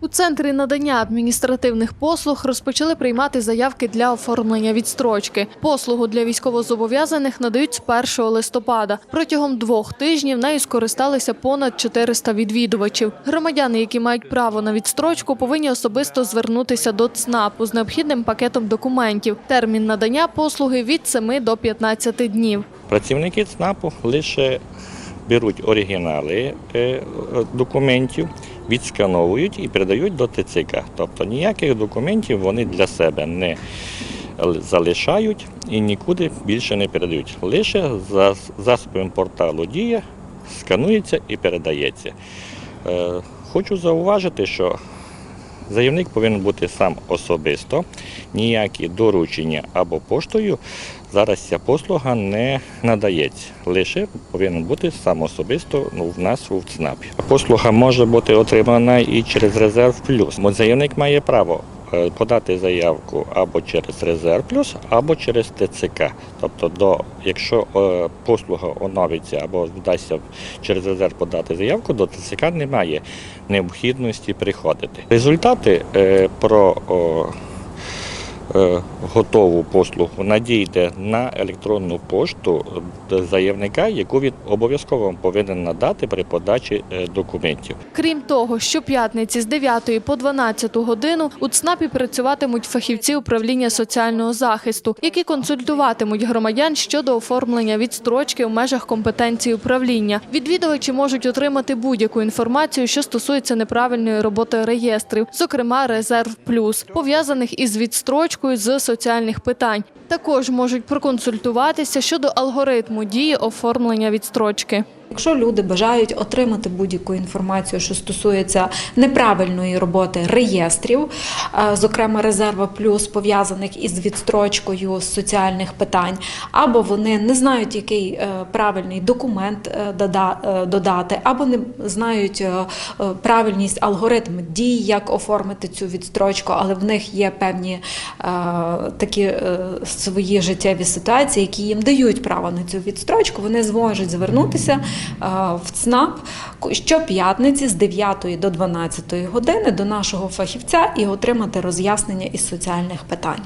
У центрі надання адміністративних послуг розпочали приймати заявки для оформлення відстрочки. Послугу для військовозобов'язаних надають з 1 листопада. Протягом двох тижнів нею скористалися понад 400 відвідувачів. Громадяни, які мають право на відстрочку, повинні особисто звернутися до ЦНАПу з необхідним пакетом документів. Термін надання послуги від 7 до 15 днів. Працівники ЦНАПу лише беруть оригінали е, документів, відскановують і передають до ТЦК. Тобто ніяких документів вони для себе не залишають і нікуди більше не передають. Лише за засобами порталу Дія сканується і передається. Е, Хочу зауважити, що Заявник повинен бути сам особисто, ніякі доручення або поштою. Зараз ця послуга не надається. Лише повинен бути сам особисто ну, в нас у ЦНАПі. Послуга може бути отримана і через резерв плюс. Заявник має право е, подати заявку або через резерв плюс, або через ТЦК. Тобто, до, якщо е, послуга оновиться або вдасться через резерв подати заявку, до ТЦК немає необхідності приходити. Результати е, про готову послугу надійде на електронну пошту заявника, яку він обов'язково повинен надати при подачі е, документів. Крім того, щоп'ятниці з 9 по 12 годину у ЦНАПі працюватимуть фахівці управління соціального захисту, які консультуватимуть громадян щодо оформлення відстрочки в межах компетенції управління. Відвідувачі можуть отримати будь-яку інформацію, що стосується неправильної роботи реєстрів, зокрема резерв плюс, пов'язаних із відстрочкою з соціальних питань. Також можуть проконсультуватися щодо алгоритму дії оформлення відстрочки. Якщо люди бажають отримати будь-яку інформацію, що стосується неправильної роботи реєстрів, е, зокрема резерва плюс пов'язаних із відстрочкою соціальних питань, або вони не знають, який е, правильний документ е, дода- додати, або не знають правильність алгоритм дій, як оформити цю відстрочку, але в них є певні такі свої життєві ситуації, які їм дають право на цю відстрочку, вони зможуть звернутися в ЦНАП щоп'ятниці з 9 до 12 години до нашого фахівця і отримати роз'яснення із соціальних питань.